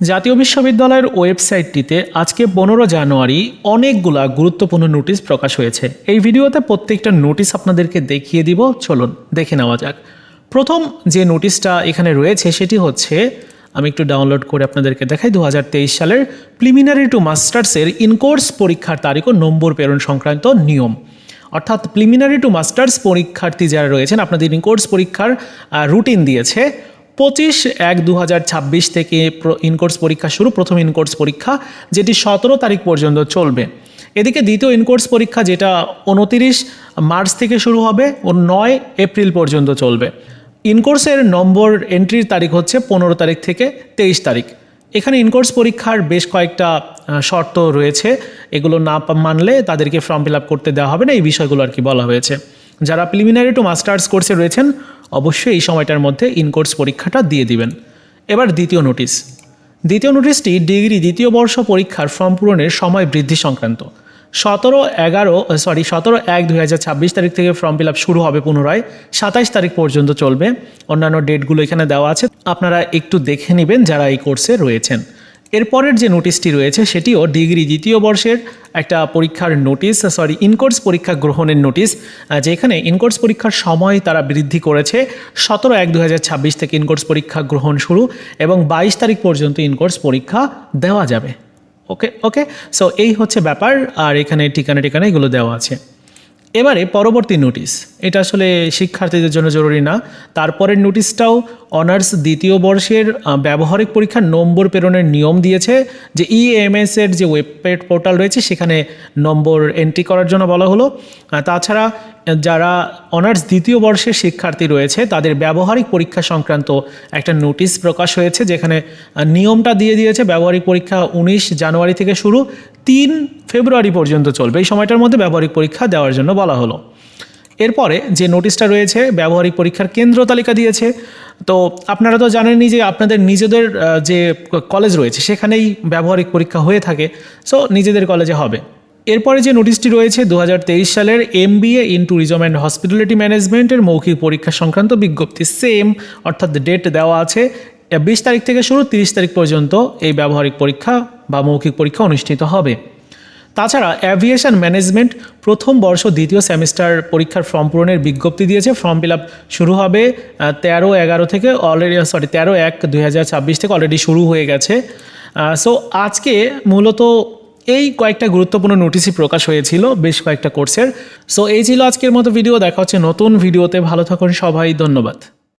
জাতীয় বিশ্ববিদ্যালয়ের ওয়েবসাইটটিতে আজকে পনেরো জানুয়ারি অনেকগুলা গুরুত্বপূর্ণ নোটিশ প্রকাশ হয়েছে। এই ভিডিওতে প্রত্যেকটা নোটিশ আপনাদেরকে দেখিয়ে দিব। চলুন, দেখে নেওয়া যাক। প্রথম যে নোটিশটা এখানে রয়েছে সেটি হচ্ছে, আমি একটু ডাউনলোড করে আপনাদেরকে দেখাই দু হাজার তেইশ সালের প্রিলিমিনারি টু মাস্টার্সের ইনকোর্স পরীক্ষার তারিখ ও নম্বর প্রেরণ সংক্রান্ত নিয়ম। অর্থাৎ প্রিলিমিনারি টু মাস্টার্স পরীক্ষার্থী যারা রয়েছেন, আপনাদের ইনকোর্স পরীক্ষার রুটিন দিয়েছে পঁচিশ এক দু থেকে ইনকোর্স পরীক্ষা শুরু, প্রথম ইনকোর্স পরীক্ষা, যেটি সতেরো তারিখ পর্যন্ত চলবে। এদিকে দ্বিতীয় ইনকোর্স পরীক্ষা যেটা উনতিরিশ মার্চ থেকে শুরু হবে, ও নয় এপ্রিল পর্যন্ত চলবে। ইনকোর্সের নম্বর এন্ট্রির তারিখ হচ্ছে পনেরো তারিখ থেকে তেইশ তারিখ। এখানে ইনকোর্স পরীক্ষার বেশ কয়েকটা শর্ত রয়েছে। এগুলো না মানলে তাদেরকে ফর্ম ফিল আপ করতে দেওয়া হবে না, এই বিষয়গুলো আর কি বলা হয়েছে। যারা প্রিলিমিনারি টু মাস্টার্স কোর্সে রয়েছেন অবশ্যই এই সময়টার মধ্যে ইনকোর্স পরীক্ষাটা দিয়ে দিবেন। এবার দ্বিতীয় নোটিশ। দ্বিতীয় নোটিশটি ডিগ্রি দ্বিতীয় বর্ষ পরীক্ষার ফর্ম পূরণের সময় বৃদ্ধি সংক্রান্ত। সতেরো এগারো সরি সতেরো এক দুই হাজার ছাব্বিশ তারিখ থেকে ফর্ম ফিল আপ শুরু হবে পুনরায়। সাতাইশ তারিখ পর্যন্ত চলবে। অন্যান্য ডেটগুলো এখানে দেওয়া আছে। আপনারা একটু দেখে নেবেন যারা এই কোর্সে রয়েছেন। এরপরের যে নোটিশটি রয়েছে সেটিও ডিগ্রি দ্বিতীয় বর্ষের একটা পরীক্ষার নোটিশ সরি ইনকোর্স পরীক্ষা গ্রহণের নোটিশ যেখানে ইনকোর্স পরীক্ষার সময় তারা বৃদ্ধি করেছে। সতেরো এক দু থেকে ইনকোর্স পরীক্ষা গ্রহণ শুরু এবং বাইশ তারিখ পর্যন্ত ইনকোর্স পরীক্ষা দেওয়া যাবে। ওকে ওকে সো এই হচ্ছে ব্যাপার, আর এখানে ঠিকানা ঠিকানা এগুলো দেওয়া আছে। এবারে পরবর্তী নোটিশ এটা আসলে শিক্ষার্থীদের জন্য জরুরি না। তারপরের নোটিশটাও অনার্স দ্বিতীয় বর্ষের ব্যবহারিক পরীক্ষার নম্বর প্রেরণের নিয়ম দিয়েছে যে ইএমএস এর যে ওয়েবসাইট পোর্টাল রয়েছে, সেখানে নম্বর এন্ট্রি করার জন্য বলা হলো। তাছাড়া যারা অনার্স দ্বিতীয় বর্ষের শিক্ষার্থী রয়েছে, তাদের ব্যবহারিক পরীক্ষা সংক্রান্ত একটা নোটিশ প্রকাশ হয়েছে, যেখানে নিয়মটা দিয়ে দিয়েছে, ব্যবহারিক পরীক্ষা উনিশ জানুয়ারি থেকে শুরু তিন ফেব্রুয়ারি পর্যন্ত চলবে। এই সময়টার মধ্যে ব্যবহারিক পরীক্ষা দেওয়ার জন্য বলা হলো। এরপরে যে নোটিশটা রয়েছে, ব্যবহারিক পরীক্ষার কেন্দ্র তালিকা দিয়েছে। তো আপনারা তো জানেনই যে আপনাদের নিজেদের যে কলেজ রয়েছে, সেখানেই ব্যবহারিক পরীক্ষা হয়ে থাকে। সো নিজেদের কলেজে হবে। এরপরে যে নোটিশটি রয়েছে দু হাজার তেইশ সালের M B A in tourism and hospitality ম্যানেজমেন্টের মৌখিক পরীক্ষা সংক্রান্ত বিজ্ঞপ্তি। সেম অর্থাৎ ডেট দেওয়া আছে। বিশ তারিখ থেকে শুরু, তিরিশ তারিখ পর্যন্ত এই ব্যবহারিক পরীক্ষা বা মৌখিক পরীক্ষা অনুষ্ঠিত হবে। তাছাড়া অ্যাভিয়েশন ম্যানেজমেন্ট প্রথম বর্ষ দ্বিতীয় সেমিস্টার পরীক্ষার ফর্ম পূরণের বিজ্ঞপ্তি দিয়েছে। ফর্ম ফিল আপ শুরু হবে তেরো এগারো থেকে অলরেডি সরি তেরো এক দুই থেকে অলরেডি শুরু হয়ে গেছে। সো আজকে মূলত এই কয়েকটা গুরুত্বপূর্ণ নোটিশই প্রকাশ হয়েছিল, বেশ কয়েকটা কোর্সের সো এই ছিল আজকের মতো ভিডিও দেখা হচ্ছে নতুন ভিডিওতে ভালো থাকুন সবাই, ধন্যবাদ।